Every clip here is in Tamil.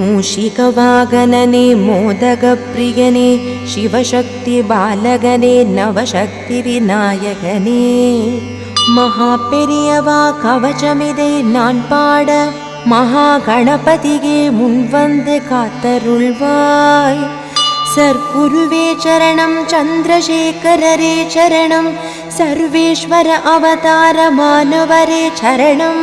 मूषिकवागनने मोदकप्रियने शिवशक्तिबालगने शिवशक्ति बाले नवशक्ति विनाकने महावावचमिद नाड महागणपतिवल्वारुचरणं चन्द्रशेखरे चरणं सर्वेश्वर अवतारवर चरणं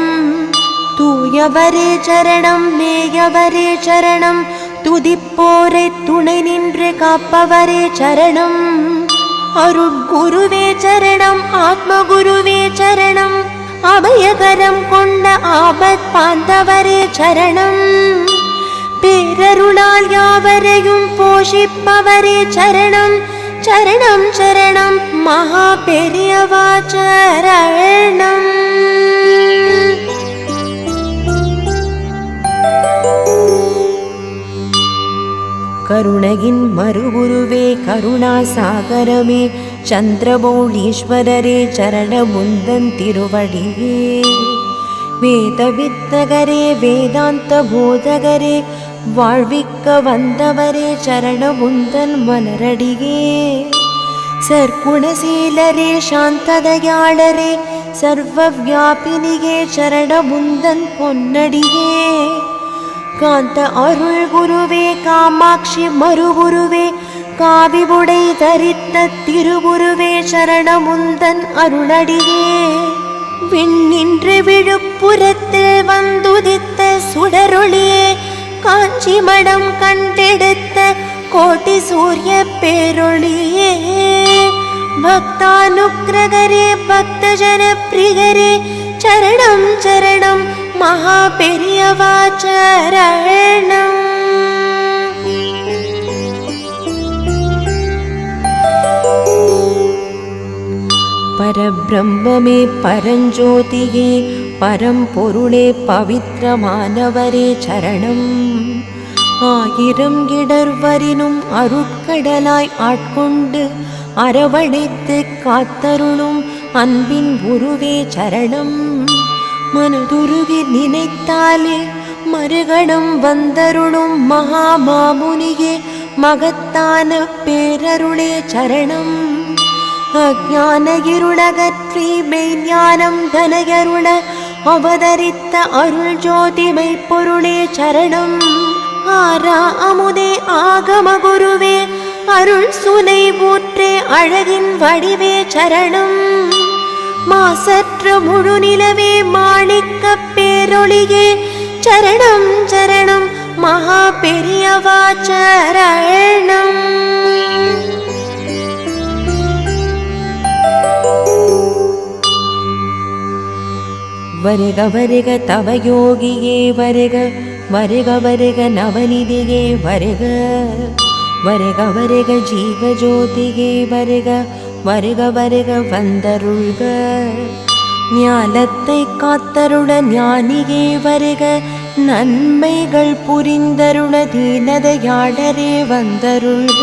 தூயவரே சரணம் மேயவரே சரணம் துதிப்போரை துணை நின்று காப்பவரே சரணம். அருட்குருவே சரணம் ஆத்மகுருவே சரணம் அபயகரம் கொண்ட ஆபத் பாந்தவரே சரணம். பேரருளால் யாவரையும் போஷிப்பவரே சரணம். சரணம் சரணம் மகா பெரியவா சரணம். கருணையின் மறுகுருவே கருணாசாகரமே. சந்திரபௌளீஸ்வரரே சரணமுந்தன் திருவடியே. வேதவித்தகரே வேதாந்த போதகரே வாழ்விக்க வந்தவரே சரணமுந்தன் மலரடியே. சர்க்குணசீலரே சாந்ததயாளரே சர்வ வியாபினியே சரணமுந்தன் பொன்னடியே. காந்த அருள் குருவே காமாட்சி மறுகுருவே காவிபுடை தரித்த திருவுருவே சரணமுந்தன் அருளடியே. விண்ணின்று விழுப்புறத்தில் வந்துதித்த சுடரொளியே காஞ்சி மடம் கண்டெடுத்த கோட்டி சூரிய பேரொளியே. பக்தானுக்கிரகரே பக்தஜன பிரியரே சரணம் சரணம் மகா பெரியவாச்சரணம் பரபிரம்மே பரபிரம்மமே பரஞ்சோதியே பரம்பொருளே பவித்திரமானவரே சரணம். ஆயிரம் இடர்வரினும் அருட்கடலாய் ஆட்கொண்டு அரவணைத்து காத்தருளும் அன்பின் உருவே சரணம். மனதுருகி நினைத்தாலே மறுகணம் வந்தருளும் மகாமாமுனியே மகத்தான பேரருளே சரணம். அஜான இருளகற்றி மெய்ஞானம் தனையருள அவதரித்த அருள் ஜோதிமை பொருளே சரணம். ஆரா அமுதே ஆகம குருவே அருள் சுனை ஊற்றே அழகின் வடிவே சரணம். மாசற்ற முழு நிலவே மாணிக்க பேரொழியே. சரணம் சரணம் மகா பெரியவா சரணம். வருக வருக தவ யோகியே வருக. வருக வருக நவநிதியே வருக. வருக வருக ஜீவ ஜோதியே வருக. வருக வருக வந்தருள்க. ஞானத்தை காத்தருள ஞானியே வருக. நன்மைகள் புரிந்தருள தீனதையாடரே வந்தருள்க.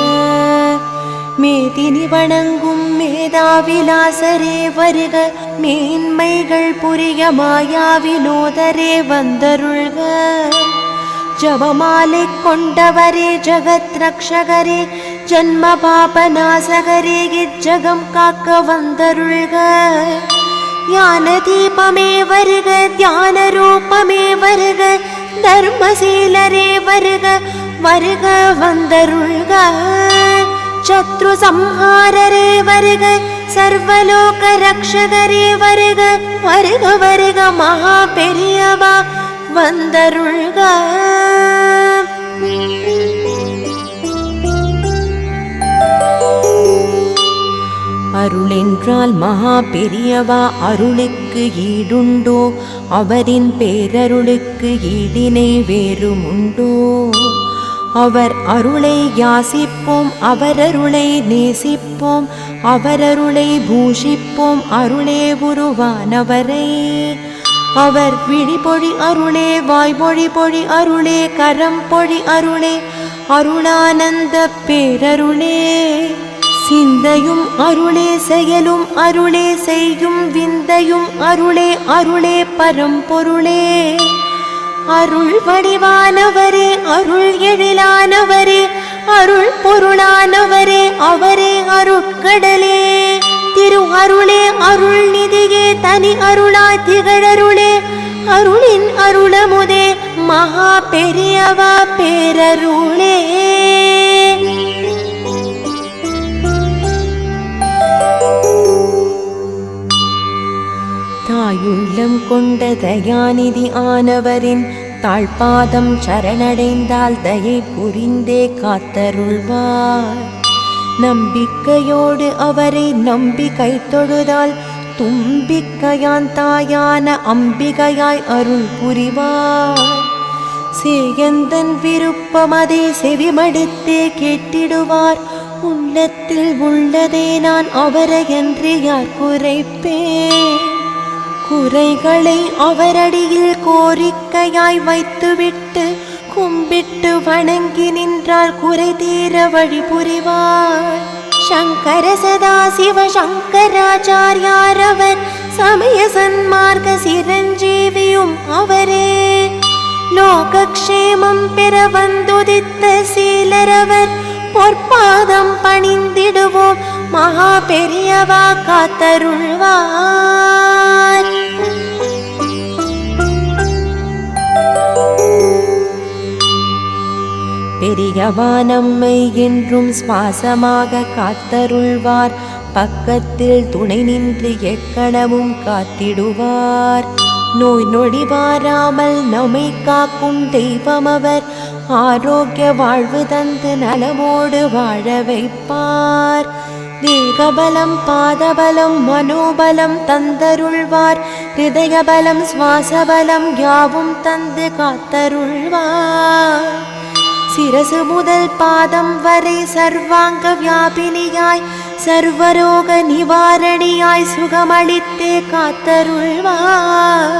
மேதினி வணங்கும் மேதாவிலாசரே வருக. மேன்மைகள் புரிய மாயா வினோதரே வந்தருள்க. ஜபமாலை கொண்டவரே ஜகத் ரக்ஷகரே ஜன்ம பாப நாசகரே இச்சகம் காக்க வந்தருள்க ஞான தீபமே வருக தியான ரூபமே வருக தர்மசீலரே வருக வருக வந்தருள்க சத்ரு சம்ஹாரரே வருக சர்வலோக ரக்ஷகரே வருக வருக வருக மகா பெரியவா வந்தருள்க அருளென்றால் மகா பெரியவா அருளுக்கு ஈடுண்டோ? அவரின் பேரருளுக்கு ஈடினை வேறுமுண்டோ? அவர் அருளை யாசிப்போம் அவரருளை நேசிப்போம் அவரருளை பூஷிப்போம் அருளே உருவானவரை. அவர் விழிபொழி அருளே வாய்மொழி பொழி அருளே கரம் பொழி அருளே அருளானந்த பேரருளே. சிந்தையும் அருளே செயலும் அருளே செய்யும் விந்தையும் அருளே அருளே பரம்பொருளே. அருள் வடிவானவரே அருள் எழிலானவரே அருள் பொருளானவரே அவரே அருட்கடலே. திரு அருளே அருள் நிதியே தனி அருளாய் திகழருளே. அருளின் அருளமுதே மகா பெரியவா பேரருளே. தாயுள்ளம் கொண்ட தயாநிதி ஆனவரின் தாழ்பாதம் சரணடைந்தால் தயை புரிந்தே காத்தருள்வார். நம்பிக்கையோடு அவரை நம்பி கை தொழுதால் தும்பிக்கையான் தாயான அம்பிகையாய் அருள் புரிவார். சேயந்தன் அதை செவிமடுத்தே கேட்டிடுவார். உள்ளத்தில் உள்ளதே நான் அவரை என்று யார் குறைப்பேன்? குறைகளை அவரடியில் கோரிக்கையாய் வைத்துவிட்டு கும்பிட்டு வணங்கி நின்றால் குறை தீர வழி புரிவார். சங்கர சதா சிவ சங்கராச்சாரியார் அவர் சமய சன்மார்க்க சிரஞ்சீவியும் அவரே. லோகக்ஷேமம் பெற வந்துதித்த சீலரவர் பொற்பாதம் பணிந்திடுவோம் மகா பெரியவா காத்தருள்வா பெரியவா நம்மை என்றும் சுவாசமாக காத்தருள்வார். பக்கத்தில் துணை நின்று எக்கணமும் காத்திடுவார். நோய் நொடி வாராமல் நம்மை காக்கும் தெய்வம் அவர் ஆரோக்கிய வாழ்வு தந்து நலமோடு வாழ வைப்பார். தேகபலம் பாதபலம் மனோபலம் தந்தருள்வார். ஹிருதயபலம் சுவாசபலம் யாவும் தந்து காத்தருள்வார். சிரசு முதல் பாதம் வரை சர்வாங்க வியாபினியாய் சர்வரோக நிவாரணியாய் சுகமளித்தே காத்தருள்வார்.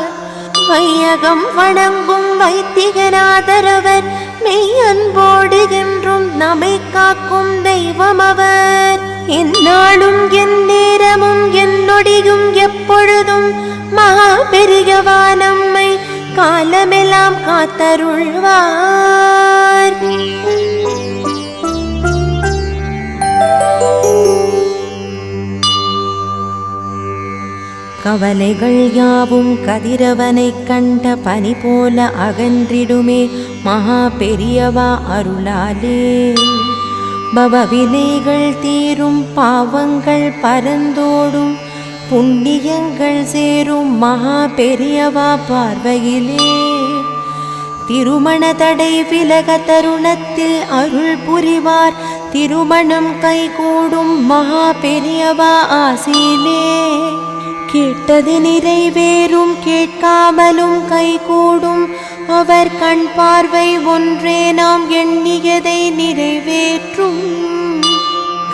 வையகம் வணங்கும் வைத்திகநாதரவர் மெய் அன்போடு என்றும் நம்மை காக்கும் தெய்வம் அவர் எந்நாளும் என் நேரமும் என் நொடியும் எப்பொழுதும் மகா பெரியவானம் காலமெல்லாம் காத்தருள்வார். கவலைகள் யாவும் கதிரவனை கண்ட பனி போல அகன்றிடுமே மகா பெரியவா அருளாலே. பவவினைகள் தீரும் பாவங்கள் பரந்தோடும் புண்ணியங்கள் சேரும் மகா பெரியவா பார்வையிலே. திருமண தடை விலக தருணத்தில் அருள் புரிவார். திருமணம் கைகூடும் மகா பெரியவா ஆசிலே கேட்டது நிறைவேறும் கேட்காமலும் கைகூடும். அவர் கண் பார்வை ஒன்றே நாம் எண்ணியதை நிறைவேற்றும்.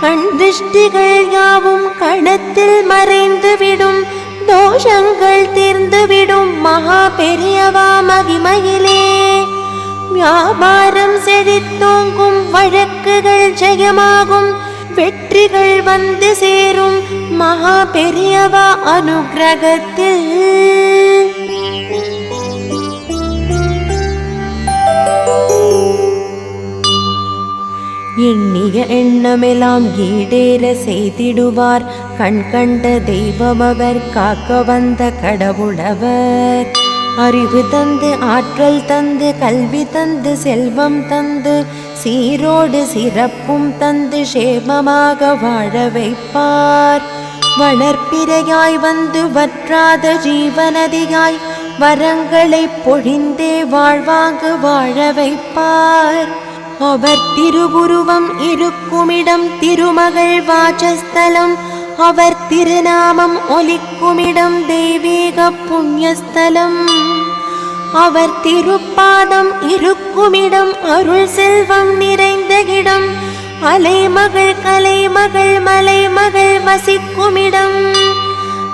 கண் திருஷ்டிகள் யாவும் கணத்தில் மறைந்துவிடும் தோஷங்கள் தீர்ந்துவிடும் மகா பெரியவா மகிமையிலே. வியாபாரம் செழித்தோங்கும். வழக்குகள் ஜெயமாகும். வெற்றிகள் வந்து சேரும். மகா பெரியவா அனுகிரகத்தில். எண்ணமெல்லாம் ஈடேற செய்திடுவார். கண் கண்ட தெய்வம் அவர் காக்க வந்த கடவுளவர். அறிவு தந்து ஆற்றல் தந்து கல்வி தந்து செல்வம் தந்து சீரோடு சிறப்பும் தந்து சேமமாக வாழ வைப்பார். வளர்ப்பிரையாய் வந்து வற்றாத ஜீவனதியாய் வரங்களை பொழிந்தே வாழ்வாங்கு வாழ வைப்பார். அவர் திருவுருவம் இருக்குமிடம் திருமகள் வாசஸ்தலம். அவர் திருநாமம் ஒலிக்குமிடம் தெய்வீக புண்ணியஸ்தலம். அவர் திருப்பாதம் இருக்குமிடம் அருள் செல்வம் நிறைந்த இடம். அலைமகள் கலைமகள் மலைமகள் வசிக்குமிடம்.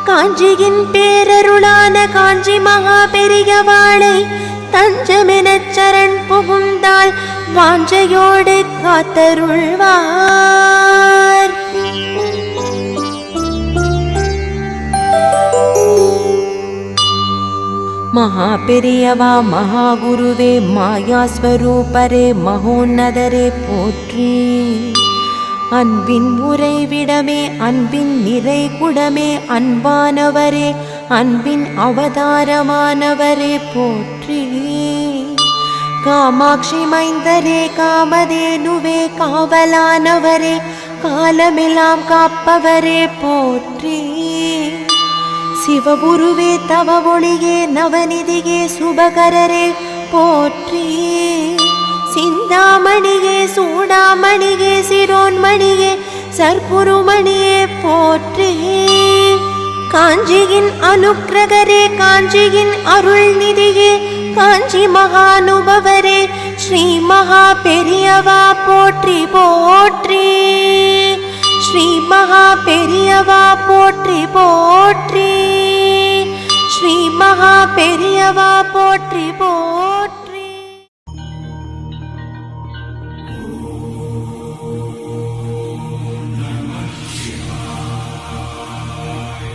காஞ்சியின் பேரருளான காஞ்சி மகா பெரியவாளை தஞ்சமெனச் சரண் புகுந்தால் வாஞ்சையோடு காத்தருள்வார். மகா பெரியவா மகாகுருவே மாயாஸ்வரூபரே மகோன்னதரே போற்றி. அன்பின் உறைவிடமே அன்பின் நிறை குடமே அன்பானவரே அன்பின் அவதாரமானவரே போற்றி. காமாட்சி மைந்தரே காமதேனுவே காவலானவரே காலமெல்லாம் காப்பவரே போற்றி. சிவகுருவே தவ ஒளியே நவநிதியே சுபகரரே போற்றி. சிந்தாமணியே சூடாமணியே சிரோன்மணியே சர்க்குருமணியே போற்றி. காஞ்சியின் அனுக்கிரகரே காஞ்சியின் அருள்நிதியே காஞ்சி மகானுபவரே ஸ்ரீ மகா பெரியவா போற்றி போற்றி. ஸ்ரீ மகா பெரியவா போற்றி போற்றி. ஸ்ரீ மகா பெரியவா போற்றி போற்றி